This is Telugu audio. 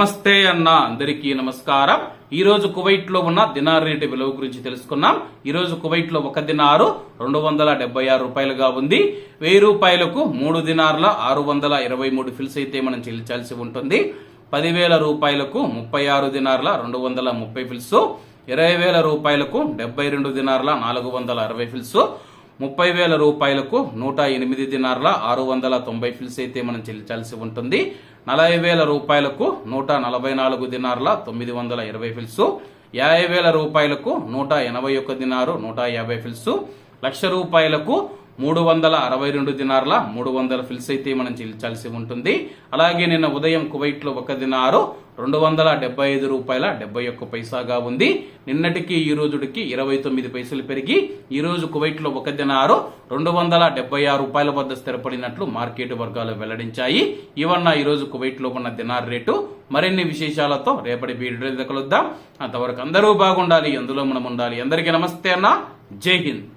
నమస్తే అన్న అందరికీ నమస్కారం. ఈ రోజు కువైట్లో ఉన్న దినార్ రేటు విలువ గురించి తెలుసుకున్నాం. ఈ రోజు కువైట్లో ఒక దినారు రెండు వందల డెబ్బై ఆరు రూపాయలుగా ఉంది. వెయ్యి రూపాయలకు మూడు దినార్ల ఆరు వందల ఇరవై మూడు ఫిల్స్ అయితే మనం చెల్లించాల్సి ఉంటుంది. పదివేల రూపాయలకు ముప్పై ఆరు దినార్ల రెండు వందల ముప్పై ఫిల్స్. ఇరవై వేల రూపాయలకు డెబ్బై రెండు దినార్ల నాలుగు వందల అరవై ఫిల్స్. ముప్పై వేల రూపాయలకు నూట ఎనిమిది దినార్ల ఆరు వందల తొంభై ఫిల్స్ అయితే మనం చెల్లించాల్సి ఉంటుంది. నలభై వేల రూపాయలకు నూట నలభై నాలుగు దినార్ల తొమ్మిది వందల ఇరవై ఫిల్స్. యాభై వేల రూపాయలకు నూట ఎనభై ఒక్క దినారు నూట యాభై ఫిల్స్. లక్ష రూపాయలకు మూడు వందల అరవై రెండు దినార్ల మూడు వందల ఫిల్స్ అయితే మనం చెల్లించాల్సి ఉంటుంది. అలాగే నిన్న ఉదయం కువైట్లో ఒక దినారు రెండు వందల డెబ్బై ఐదు రూపాయల డెబ్బై ఒక్క పైసాగా ఉంది. నిన్నటికి ఈ రోజుడికి ఇరవై తొమ్మిది పైసలు పెరిగి ఈ రోజు కువైట్లో ఒక దినారు రెండు వందల డెబ్బై ఆరు రూపాయల వద్ద స్థిరపడినట్లు మార్కెట్ వర్గాలు వెల్లడించాయి. ఇవన్న ఈ రోజు కువైట్లో ఉన్న దినార్ రేటు. మరిన్ని విశేషాలతో రేపటి వీడియో కలుద్దాం. అంతవరకు అందరూ బాగుండాలి అందులో మనం ఉండాలి. అందరికీ నమస్తే అన్న. జై హింద్.